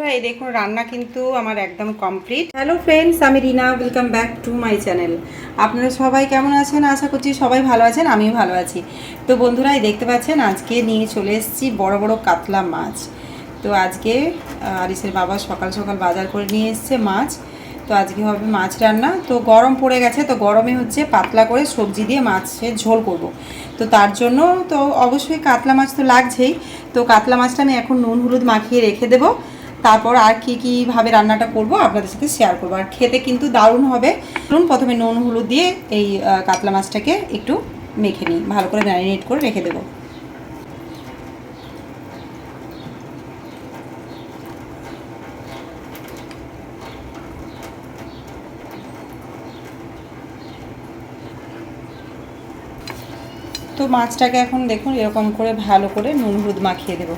বন্ধুরা, এই দেখুন, রান্না কিন্তু আমার একদম কমপ্লিট হ্যালো ফ্রেন্ডস আমি Rina welcome back to my channel আপনারা সবাই কেমন আছেন? আশা করছি সবাই ভালো আছেন, আমিও ভালো আছি। তো বন্ধুরা, এই দেখতে পাচ্ছেন, আজকে নিয়ে চলে এসেছি বড় বড় কাতলা মাছ। তো আজকে আরিসের বাবা সকাল সকাল বাজার করে নিয়ে এসছে মাছ। তো আজকে হবে মাছ রান্না। তো গরম পড়ে গেছে, তো গরমে হচ্ছে পাতলা করে সবজি দিয়ে মাছের ঝোল করব। তো তার জন্য তো অবশ্যই কাতলা মাছ তো লাগছেই। তো কাতলা মাছটা আমি এখন নুন, হলুদ মাখিয়ে রেখে দেবো। তারপর আর কি কীভাবে রান্নাটা করব আপনাদের সাথে শেয়ার করব। আর খেতে কিন্তু দারুণ হবে। ধরুন প্রথমে নুন, হলুদ দিয়ে এই কাতলা মাছটাকে একটু মেখে নিই। ভালো করে ম্যারিনেট করে রেখে দেবো। তো মাছটাকে এখন দেখুন, এরকম করে ভালো করে নুন, হলুদ মাখিয়ে দেবো।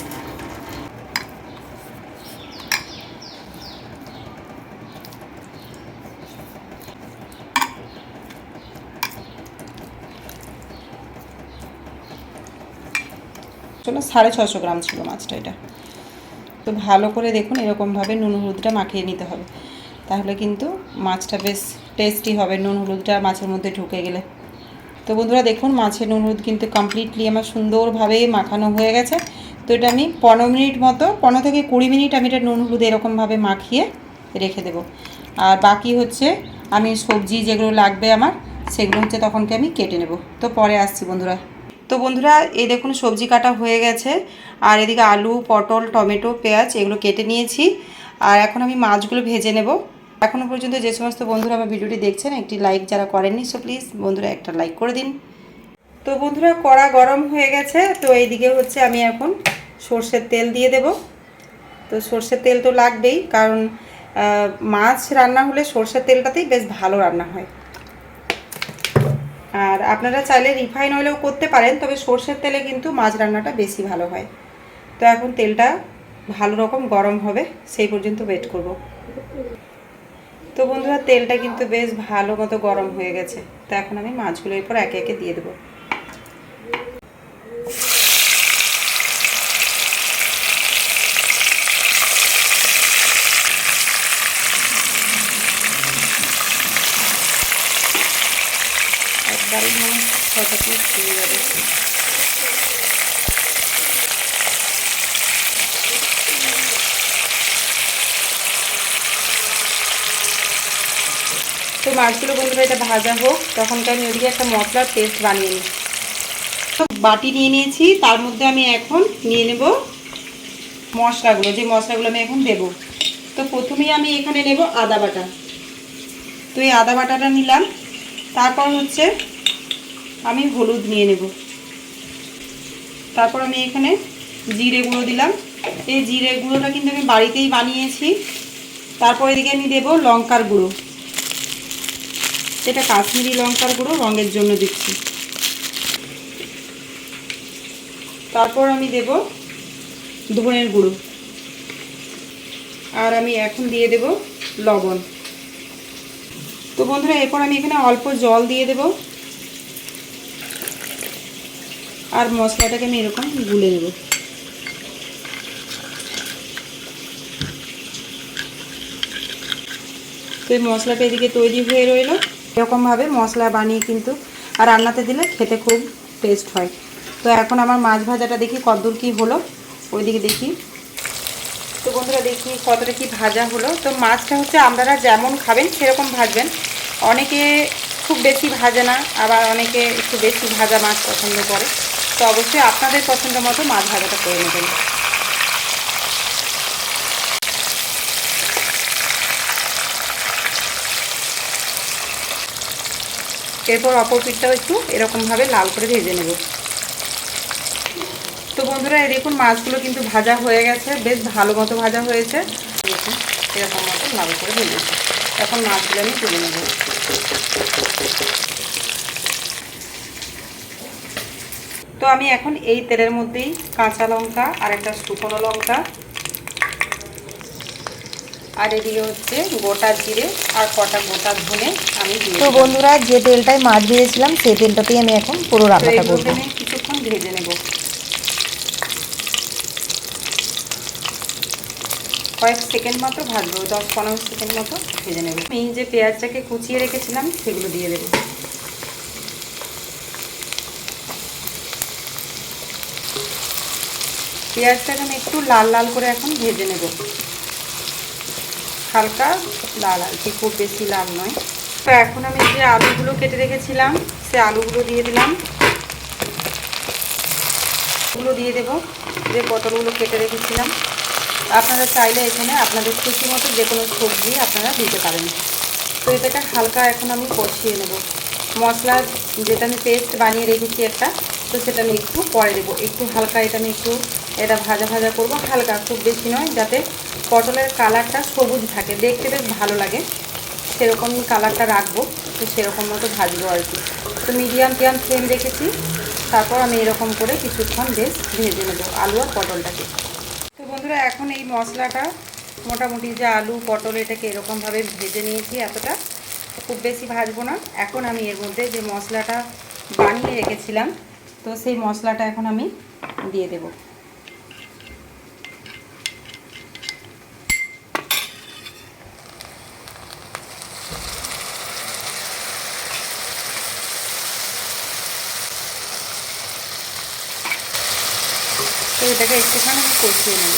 সাড়ে ছশো গ্রাম ছিল মাছটা এটা। তো ভালো করে দেখুন, এরকমভাবে নুন হলুদটা মাখিয়ে নিতে হবে। তাহলে কিন্তু মাছটা বেশ টেস্টি হবে, নুন হলুদটা মাছের মধ্যে ঢুকে গেলে। তো বন্ধুরা দেখুন, মাছের নুন হলুদ কিন্তু কমপ্লিটলি আমার সুন্দরভাবে মাখানো হয়ে গেছে। তো এটা আমি পনেরো মিনিট মতো, পনেরো থেকে কুড়ি মিনিট আমি এটা নুন হলুদ এরকমভাবে মাখিয়ে রেখে দেবো। আর বাকি হচ্ছে আমি সবজি যেগুলো লাগবে আমার, সেগুলো হচ্ছে তখনকে আমি কেটে নেব। তো পরে আসছি বন্ধুরা। তো বন্ধুরা, এই দেখুন সবজি কাটা হয়ে গেছে। আর এদিকে আলু, পটল, টমেটো, পেঁয়াজ এগুলো কেটে নিয়েছি। আর এখন আমি মাছগুলো ভেজে নেব। এখনও পর্যন্ত যে সমস্ত বন্ধুরা আমার ভিডিওটি দেখছেন, একটি লাইক যারা করেননি সো প্লিজ বন্ধুরা একটা লাইক করে দিন। তো বন্ধুরা, কড়া গরম হয়ে গেছে। তো এইদিকে হচ্ছে আমি এখন সর্ষের তেল দিয়ে দেব। তো সর্ষের তেল তো লাগবেই, কারণ মাছ রান্না হলে সর্ষের তেলটাতেই বেশ ভালো রান্না হয়। আর আপনারা চাইলে রিফাইন অয়েলেও করতে পারেন, তবে সর্ষের তেলে কিন্তু মাছ রান্নাটা বেশি ভালো হয়। তো এখন তেলটা ভালো রকম গরম হবে, সেই পর্যন্ত ওয়েট করব। তো বন্ধুরা, তেলটা কিন্তু বেশ ভালো মতো গরম হয়ে গেছে। তো এখন আমি মাছগুলো এরপর একে একে দিয়ে দেবো। তো মাছগুলো বন্ধুরা, এটা ভাজা হোক তখনকে আমি ওদিকে একটা মশলার পেস্ট বানিয়ে নিই। তো বাটি নিয়ে নিয়েছি, তার মধ্যে আমি এখন নিয়ে নেব মশলাগুলো, যে মশলাগুলো আমি এখন দেব। তো প্রথমেই আমি এখানে নেব আদা বাটা। তো এই আদা বাটাটা নিলাম, তারপর হচ্ছে আমি হলুদ নিয়ে নেব। তারপর আমি এখানে জিরে গুঁড়ো দিলাম। এই জিরে গুঁড়োটা কিন্তু আমি বাড়িতেই বানিয়েছি। তারপর এদিকে আমি দেব লঙ্কার গুঁড়ো। এটা কাশ্মীরি লঙ্কার গুঁড়ো রঙের জন্য দিচ্ছি। তারপর আমি দেব ধনের গুঁড়ো। আর আমি এখন দিয়ে দেব লবণ। তো বন্ধুরা, এরপর আমি এখানে অল্প জল দিয়ে দেব। আর মশলাটাকে আমি এরকম গুলে নেব। তো এই মশলাটা এদিকে তৈরি হয়ে রইল। এরকমভাবে মশলা বানিয়ে কিন্তু আর রান্নাতে দিলে খেতে খুব টেস্ট হয়। তো এখন আমার মাছ ভাজাটা দেখি কতদূর কী হলো। ওইদিকে দেখি। তো বন্ধুরা দেখি কতটা কি ভাজা হলো। তো মাছটা হচ্ছে আপনারা যেমন খাবেন সেরকম ভাজবেন। অনেকে খুব বেশি ভাজে না, আবার অনেকে একটু বেশি ভাজা মাছ পছন্দ করে। তো অবশ্যই আপনাদের পছন্দ মতো মাছ ভাজাটা করে নেবেন। এরপর অপর পিঠটাও একটু এরকমভাবে লাল করে ভেজে নেব। তো বন্ধুরা, এই দেখুন মাছগুলো কিন্তু ভাজা হয়ে গেছে, বেশ ভালো মতো ভাজা হয়েছে। দেখুন এরকম মতো লাল করে ভেজেছে। এখন মাছগুলো আমি তুলে নেব। তো আমি এখন এই তেলের মধ্যেই কাঁচা লঙ্কা আর একটা শুকনো লঙ্কা। আর এদিকে হচ্ছে গোটা জিরে আর কটা গোটা ধনে আমি তো বন্ধুরা যে তেলটায় মাছ ভেজেছিলাম সেই তেলটাতেই আমি এখন পুরো তো রান্নাটা করব। কিছুক্ষণ ভেজে নেব। কয়েক সেকেন্ড মতো ভাজবো দশ পনেরো সেকেন্ড মতো ভেজে নেব। আমি যে পেঁয়াজটাকে কুচিয়ে রেখেছিলাম সেগুলো দিয়ে দেবো। পেঁয়াজটাকে আমি একটু লাল লাল করে এখন ভেজে নেব। হালকা লাল আর কি, খুব বেশি লাল নয়। তো এখন আমি যে আলুগুলো কেটে রেখেছিলাম, সে আলুগুলো দিয়ে দিলাম। গুলো দিয়ে দেবো, যে পটলগুলো কেটে রেখেছিলাম। আপনারা চাইলে এখানে আপনাদের খুশি মতো যে কোনো সবজি আপনারা দিতে পারেন। তো এটাকে হালকা এখন আমি কষিয়ে নেব। মশলা যেটা আমি পেস্ট বানিয়ে রেখেছি একটা, তো সেটা আমি একটু পরে দেবো। একটু হালকা এটা আমি একটু এটা ভাজা ভাজা করব, হালকা, খুব বেশি নয়, যাতে পটলের কালারটা সবুজ থাকে। দেখতে বেশ ভালো লাগে। সেরকম কালারটা রাখব, তো সেরকম মতো ভাজবো আর কি। তো মিডিয়াম টিয়াম ফ্লেম রেখেছি, তারপর আমি এরকম করে কিছুক্ষণ বেশ ভেজে নেব, আলু আর পটলটাকে। তো বন্ধুরা, এখন এই মশলাটা, মোটামুটি যে আলু, পটল, এটাকে এরকমভাবে ভেজে নিয়েছি এতটা। খুব বেশি ভাজবো না। এখন আমি এর মধ্যে যে মশলাটা বানিয়ে রেখেছিলাম, তো সেই মশলাটা এখন আমি দিয়ে দেবো। তো এটাকে একটুখানি আমি কষিয়ে নেব।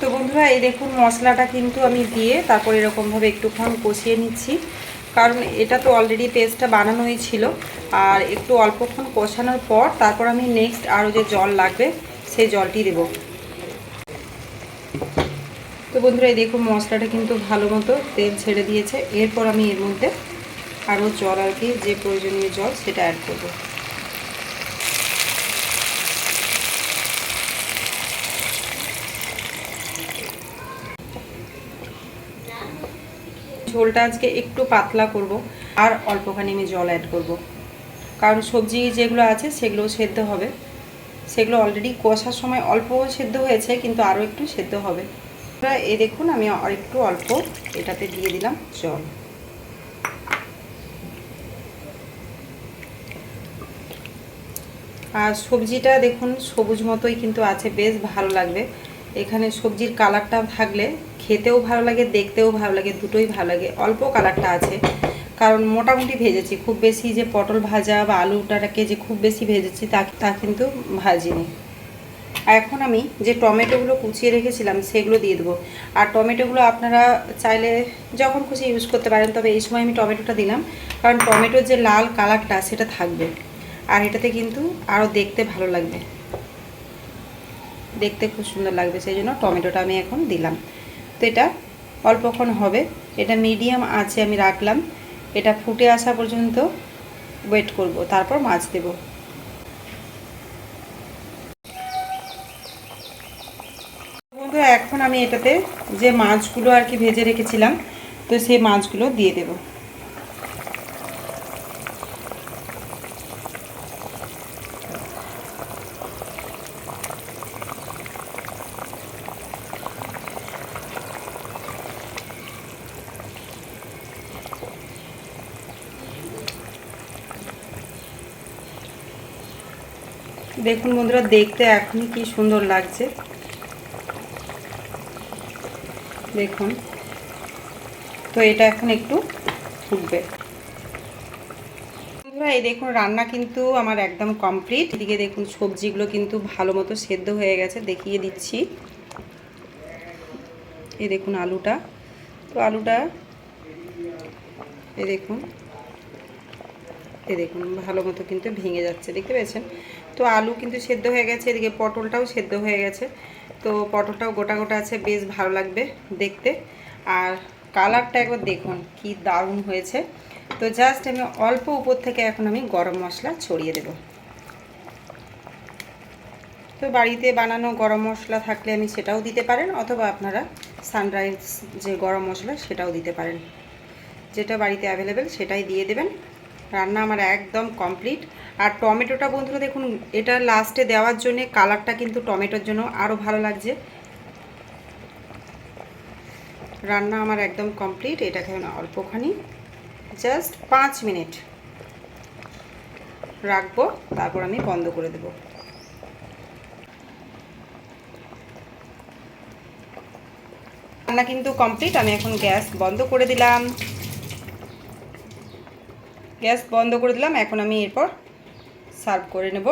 তো বন্ধুরা, এই দেখুন মশলাটা কিন্তু আমি দিয়ে তারপর এরকমভাবে একটুক্ষণ কষিয়ে নিচ্ছি। কারণ এটা তো অলরেডি পেস্টটা বানানোই ছিল। আর একটু অল্পক্ষণ কষানোর পর তারপর আমি নেক্সট আরও যে জল লাগবে, সেই জলটি দেবো। তো বন্ধুরা, এই দেখুন মশলাটা কিন্তু ভালো মতো তেল ছেড়ে দিয়েছে। এরপর আমি এর মধ্যে আরও জল আর কি, যে প্রয়োজনীয় জল সেটা অ্যাড করব। ঝোলটা আজকে একটু পাতলা করব আর অল্পখানি আমি জল অ্যাড করব। কারণ সবজি যেগুলো আছে সেগুলো সেদ্ধ হবে। সেগুলো অলরেডি কষার সময় অল্প সেদ্ধ হয়েছে, কিন্তু আরও একটু সেদ্ধ হবে। এই দেখুন, আমি আর একটু অল্প এটাতে দিয়ে দিলাম জল। আর সবজিটা দেখুন, সবুজ মতোই কিন্তু আছে, বেশ ভালো লাগবে। এখানে সবজির কালারটা থাকলে খেতেও ভালো লাগে, দেখতেও ভালো লাগে, দুটোই ভালো লাগে। অল্প কালারটা আছে, কারণ মোটামুটি ভেজেছি। খুব বেশি যে পটল ভাজা বা আলুটাকে যে খুব বেশি ভেজেছি, তা তা কিন্তু ভাজিনি। এখন আমি যে টমেটোগুলো কুচিয়ে রেখেছিলাম, সেগুলো দিয়ে দেবো। আর টমেটোগুলো আপনারা চাইলে যখন খুশি ইউজ করতে পারেন, তবে এই সময় আমি টমেটোটা দিলাম। কারণ টমেটোর যে লাল কালারটা সেটা থাকবে। আর এটাতে কিন্তু আরও দেখতে ভালো লাগবে। দেখতে খুব সুন্দর লাগবে, সেই জন্য টমেটোটা আমি এখন দিলাম। তো এটা অল্পক্ষণ হবে। এটা মিডিয়াম আছে আমি রাখলাম। এটা ফুটে আসা পর্যন্ত ওয়েট করব। তারপর মাছ দেবো বন্ধুরা এখন আমি এটাতে যে মাছগুলো আর কি ভেজে রেখেছিলাম, তো সেই মাছগুলো দিয়ে দেব। দেখুন বন্ধুরা, দেখতে এখনই কি সুন্দর লাগছে। দেখুন। তো এটা এখন একটু ফুটবে। এই দেখুন, রান্না কিন্তু আমার একদম কমপ্লিট। এদিকে দেখুন, সবজিগুলো কিন্তু ভালো মতো সেদ্ধ হয়ে গেছে, দেখিয়ে দিচ্ছি। এই দেখুন, আলুটা। তো আলুটা, এই দেখুন এই দেখুন, ভালো মতো কিন্তু ভেঙে যাচ্ছে, দেখতে পেয়েছেন? তো আলু কিন্তু সেদ্ধ হয়ে গেছে, এদিকে পটলটাও সেদ্ধ হয়ে গেছে। তো পটলটাও গোটা গোটা আছে, বেশ ভালো লাগবে দেখতে। আর কালারটা একবার দেখুন, কি দারুণ হয়েছে। তো জাস্ট আমি অল্প উপর থেকে এখন আমি গরম মশলা ছড়িয়ে দেব। তো বাড়িতে বানানো গরম মশলা থাকলে আমি সেটাও দিতে পারেন, অথবা আপনারা সানরাইজ যে গরম মশলা, সেটাও দিতে পারেন। যেটা বাড়িতে অ্যাভেলেবেল সেটাই দিয়ে দেবেন। রান্না আমার একদম কমপ্লিট আর টমেটোটা বন্ধুরা দেখুন, এটা লাস্টে দেওয়ার জন্য কালারটা কিন্তু টমেটোর জন্য আরও ভালো লাগছে। রান্না আমার একদম কমপ্লিট এটাকে আমি অল্পখানি। জাস্ট পাঁচ মিনিট রাখব, তারপর আমি বন্ধ করে দেবো। রান্না কিন্তু কমপ্লিট আমি এখন গ্যাস বন্ধ করে দিলাম। গ্যাস বন্ধ করে দিলাম, এখন আমি এরপর সার্ভ করে নেব।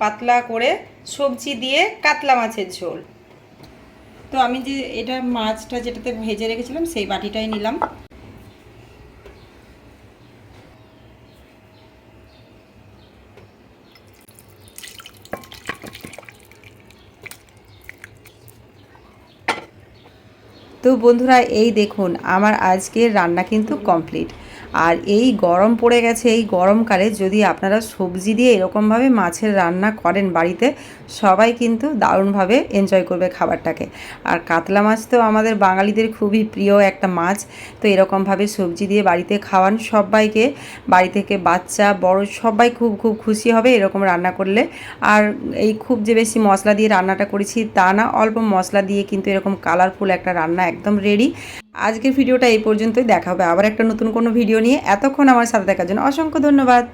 পাতলা করে সবজি দিয়ে কাতলা মাছের ঝোল। তো আমি যে এটা মাছটা যেটাতে ভেজে রেখেছিলাম, সেই বাটিটাই নিলাম। তো বন্ধুরা, এই দেখুন, আমার আজকের রান্না কিন্তু কমপ্লিট। আর এই গরম পড়ে গেছে, এই গরমকালে যদি আপনারা সবজি দিয়ে এরকমভাবে মাছের রান্না করেন বাড়িতে, সবাই কিন্তু দারুণভাবে এনজয় করবে খাবারটাকে। আর কাতলা মাছ তো আমাদের বাঙালিদের খুবই প্রিয় একটা মাছ, তো এরকমভাবে সবজি দিয়ে বাড়িতে খাওয়ান, সবাইকে, বাড়ি থেকে বাচ্চা, বড় সবাই খুব খুব খুশি হবে এরকম রান্না করলে। আর এই খুব যে বেশি মশলা দিয়ে রান্নাটা করেছি তা না, অল্প মশলা দিয়ে কিন্তু এরকম কালারফুল একটা রান্না একদম রেডি আজকের ভিডিওটা এই পর্যন্তই। দেখা হবে আবার একটা নতুন কোনো ভিডিও নিয়ে। এতক্ষণ আমার সাথে দেখার জন্য অসংখ্য ধন্যবাদ।